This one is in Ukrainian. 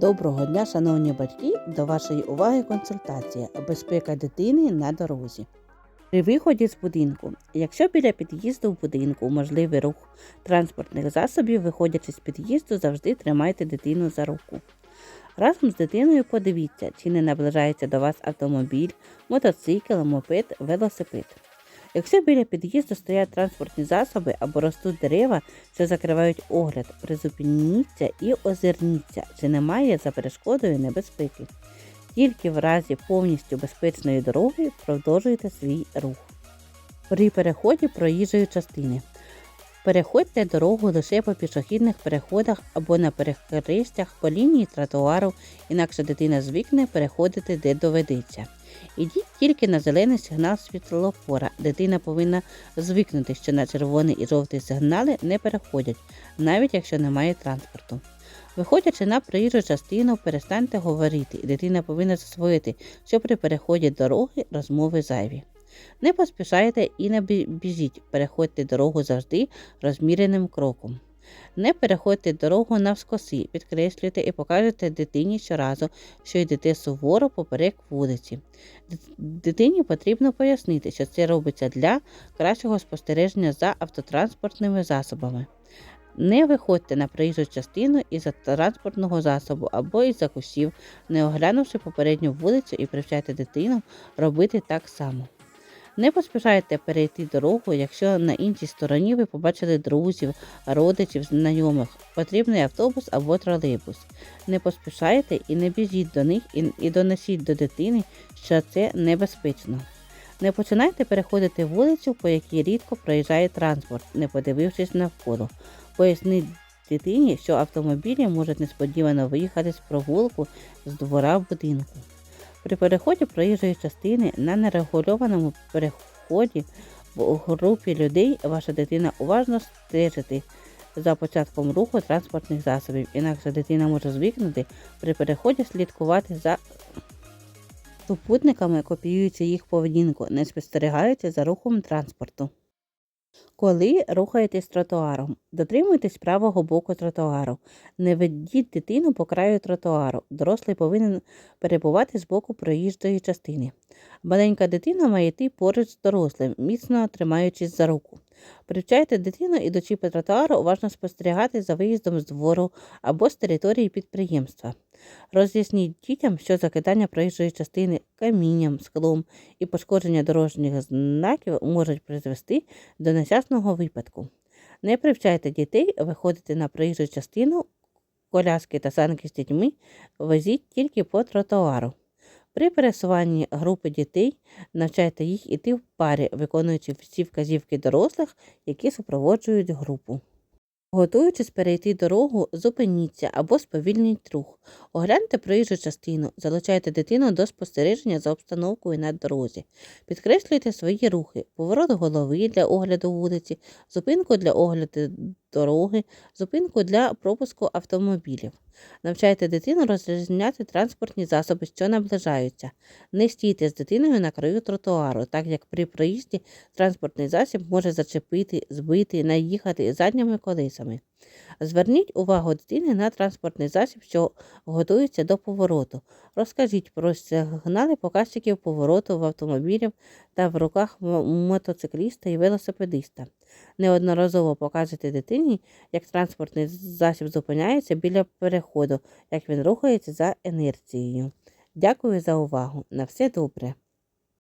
Доброго дня, шановні батьки! До вашої уваги консультація Безпека дитини на дорозі. При виході з будинку. Якщо біля під'їзду в будинку можливий рух транспортних засобів, виходячи з під'їзду, завжди тримайте дитину за руку. Разом з дитиною подивіться, чи не наближається до вас автомобіль, мотоцикл, мопед, велосипед. Якщо біля під'їзду стоять транспортні засоби або ростуть дерева, що закривають огляд, призупиніться і озирніться, чи немає за перешкодою небезпеки. Тільки в разі повністю безпечної дороги продовжуйте свій рух. При переході проїжджої частини. Переходьте дорогу лише по пішохідних переходах або на перехрестях по лінії тротуару, інакше дитина звикне переходити де доведеться. Ідіть тільки на зелений сигнал світлофора. Дитина повинна звикнути, що на червоний і жовтий сигнали не переходять, навіть якщо немає транспорту. Виходячи на проїжджу частину, перестаньте говорити, і дитина повинна засвоїти, що при переході дороги розмови зайві. Не поспішайте і не біжіть, переходьте дорогу завжди розміреним кроком. Не переходьте дорогу навскоси, підкреслюйте і покажете дитині щоразу, що йдете суворо поперек вулиці. Дитині потрібно пояснити, що це робиться для кращого спостереження за автотранспортними засобами. Не виходьте на проїжджу частину із транспортного засобу або із-за кущів, не оглянувши попередню вулицю і привчайте дитину робити так само. Не поспішайте перейти дорогу, якщо на іншій стороні ви побачили друзів, родичів, знайомих, потрібний автобус або тролейбус. Не поспішайте і не біжіть до них і, і донесіть до дитини, що це небезпечно. Не починайте переходити вулицю, по якій рідко проїжджає транспорт, не подивившись навколо. Поясніть дитині, що автомобілі можуть несподівано виїхати з прогулку з двора будинку. При переході проїжджої частини на нерегульованому переході в групі людей ваша дитина уважно стежити за початком руху транспортних засобів, інакше дитина може звикнути при переході слідкувати за супутниками, копіюючи їх поведінку, не спостерігаються за рухом транспорту. Коли рухаєтесь тротуаром, дотримуйтесь правого боку тротуару. Не ведіть дитину по краю тротуару. Дорослий повинен перебувати з боку проїжджої частини. Маленька дитина має йти поруч з дорослим, міцно тримаючись за руку. Привчайте дитину, ідучи по тротуару, уважно спостерігати за виїздом з двору або з території підприємства. Роз'ясніть дітям, що закидання проїжджої частини камінням, склом і пошкодження дорожніх знаків можуть призвести до нещасного випадку. Не привчайте дітей виходити на проїжджу частину, коляски та санки з дітьми везіть тільки по тротуару. При пересуванні групи дітей навчайте їх іти в парі, виконуючи всі вказівки дорослих, які супроводжують групу. Готуючись перейти дорогу, зупиніться або сповільніть рух. Огляньте проїжджу частину, залучайте дитину до спостереження за обстановкою на дорозі. Підкреслюйте свої рухи, поворот голови для огляду вулиці, зупинку для огляду дороги, зупинку для пропуску автомобілів. Навчайте дитину розрізняти транспортні засоби, що наближаються. Не стійте з дитиною на краю тротуару, так як при проїзді транспортний засіб може зачепити, збити, наїхати задніми колесами. Зверніть увагу дитини на транспортний засіб, що готується до повороту. Розкажіть про сигнали показчиків повороту в автомобілів та в руках мотоцикліста і велосипедиста. Неодноразово покажете дитині, як транспортний засіб зупиняється біля переходу, як він рухається за інерцією. Дякую за увагу. На все добре.